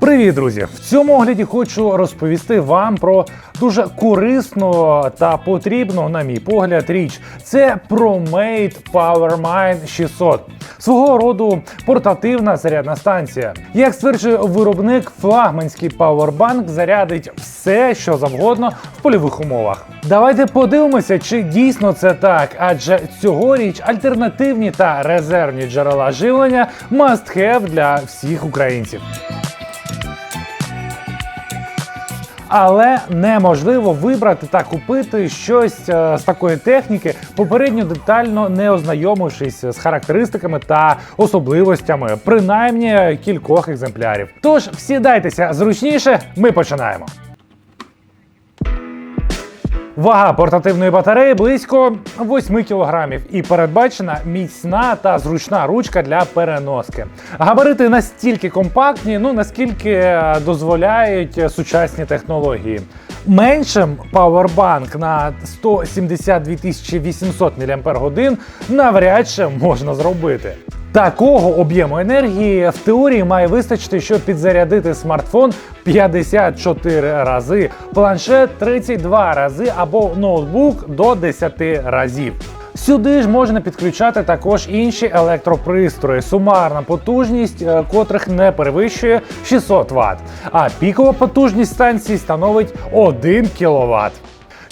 Привіт, друзі! В цьому огляді хочу розповісти вам про дуже корисну та потрібну, на мій погляд, річ. Це ProMate PowerMine 600. Свого роду портативна зарядна станція. Як стверджує виробник, флагманський павербанк зарядить все, що завгодно в польових умовах. Давайте подивимося, чи дійсно це так, адже цьогоріч альтернативні та резервні джерела живлення must have для всіх українців. Але неможливо вибрати та купити щось е, з такої техніки, попередньо детально не ознайомившись з характеристиками та особливостями, принаймні кількох екземплярів. Тож всідайтеся зручніше, ми починаємо. Вага портативної батареї близько 8 кг і передбачена міцна та зручна ручка для переноски. Габарити настільки компактні, ну наскільки е, дозволяють сучасні технології. Меншим павербанк на 172 800 мАч навряд чи можна зробити. Такого об'єму енергії в теорії має вистачити, щоб підзарядити смартфон 54 рази, планшет 32 рази або ноутбук до 10 разів. Сюди ж можна підключати також інші електропристрої, сумарна потужність е, котрих не перевищує 600 Вт, а пікова потужність станції становить 1 кВт.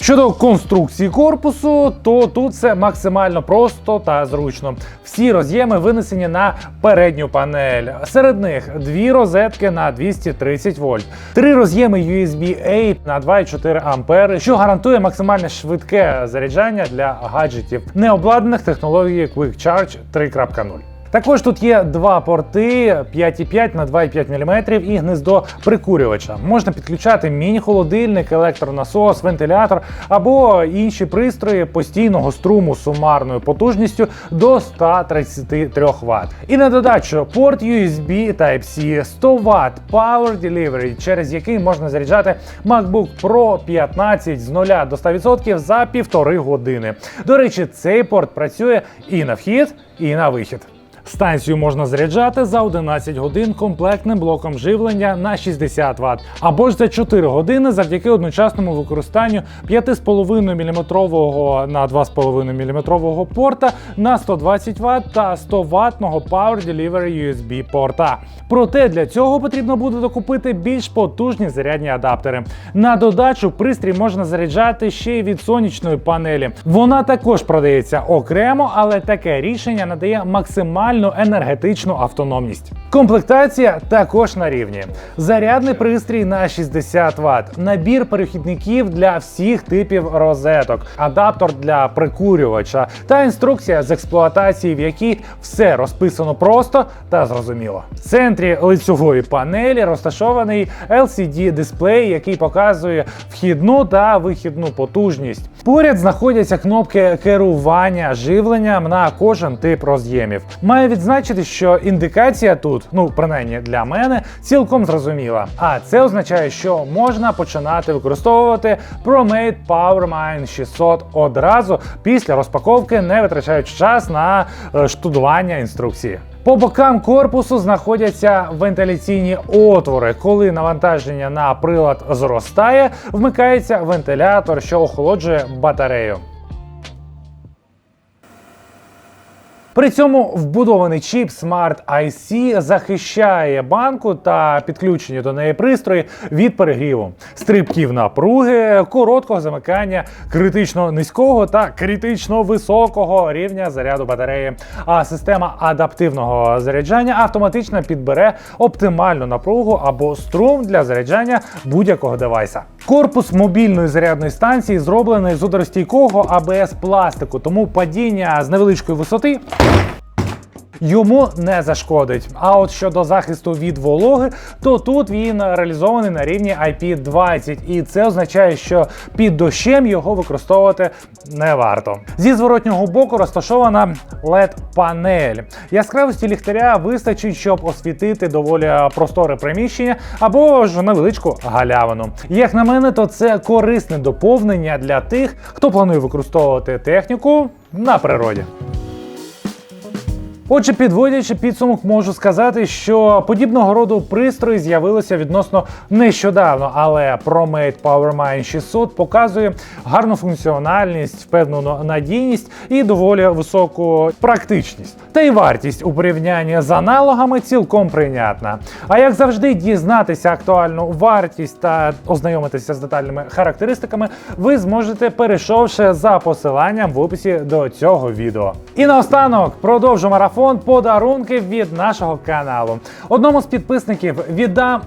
Щодо конструкції корпусу, то тут все максимально просто та зручно. Всі роз'єми винесені на передню панель. Серед них дві розетки на 230 вольт, три роз'єми USB-A на 2,4 ампери, що гарантує максимально швидке заряджання для гаджетів, не обладнаних технологією Quick Charge 3.0. Також тут є два порти 5,5 на 2,5 мм і гнездо прикурювача. Можна підключати міні-холодильник, електронасос, вентилятор або інші пристрої постійного струму сумарною потужністю до 133 Вт. І на додачу порт USB Type-C 100 Вт Power Delivery, через який можна заряджати MacBook Pro 15 з 0 до 100% за півтори години. До речі, цей порт працює і на вхід, і на вихід. Станцію можна заряджати за 11 годин комплектним блоком живлення на 60 Вт, або ж за 4 години завдяки одночасному використанню 5,5 мм на 2,5 мм порта на 120 Вт та 100 ваттного Power Delivery USB порта. Проте для цього потрібно буде докупити більш потужні зарядні адаптери. На додачу пристрій можна заряджати ще й від сонячної панелі. Вона також продається окремо, але таке рішення надає максимальну енергетичну автономність. Комплектація також на рівні. Зарядний пристрій на 60 Вт, набір перехідників для всіх типів розеток, адаптер для прикурювача та інструкція з експлуатації, в якій все розписано просто та зрозуміло. В центрі лицьової панелі розташований LCD-дисплей, який показує вхідну та вихідну потужність. Поряд знаходяться кнопки керування живленням на кожен тип роз'ємів. Маю відзначити, що індикація тут, ну принаймні для мене, цілком зрозуміла. А це означає, що можна починати використовувати ProMate PowerMine 600 одразу після розпаковки, не витрачаючи час на е, штудування інструкції. По бокам корпусу знаходяться вентиляційні отвори. Коли навантаження на прилад зростає, вмикається вентилятор, що охолоджує батарею. При цьому вбудований чіп Smart IC захищає банку та підключені до неї пристрої від перегріву, стрибків напруги, короткого замикання, критично низького та критично високого рівня заряду батареї. А система адаптивного заряджання автоматично підбере оптимальну напругу або струм для заряджання будь-якого девайса. Корпус мобільної зарядної станції зроблений з ударостійкого АБС пластику, тому падіння з невеличкої висоти йому не зашкодить. А от щодо захисту від вологи, то тут він реалізований на рівні IP20, і це означає, що під дощем його використовувати не варто. Зі зворотнього боку розташована LED-панель. Яскравості ліхтаря вистачить, щоб освітити доволі просторе приміщення або ж невеличку галявину. Як на мене, то це корисне доповнення для тих, хто планує використовувати техніку на природі. Отже, підводячи підсумок, можу сказати, що подібного роду пристрої з'явилися відносно нещодавно, але ProMate PowerMine 600 показує гарну функціональність, впевнену надійність і доволі високу практичність. Та й вартість у порівнянні з аналогами цілком прийнятна. А як завжди, дізнатися актуальну вартість та ознайомитися з детальними характеристиками, ви зможете перейшовши за посиланням в описі до цього відео. І наостанок продовжу марафон подарунків від нашого каналу. Одному з підписників віддам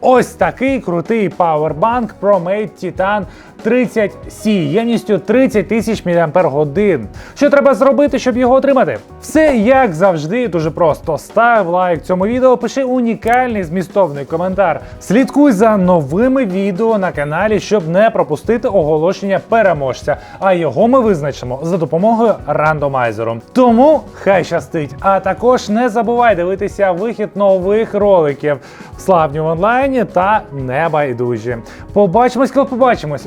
ось такий крутий павербанк ProMate Titan 30C ємністю 30 тисяч мАч. Що треба зробити, щоб його отримати? Все як завжди, дуже просто. Став лайк цьому відео, пиши унікальний змістовний коментар. Слідкуй за новими відео на каналі, щоб не пропустити оголошення переможця. А його ми визначимо за допомогою рандомайзеру. Тому хай щастить. А також не забувай дивитися вихід нових роликів славні в онлайні та небайдужі. Побачимось, коли побачимось.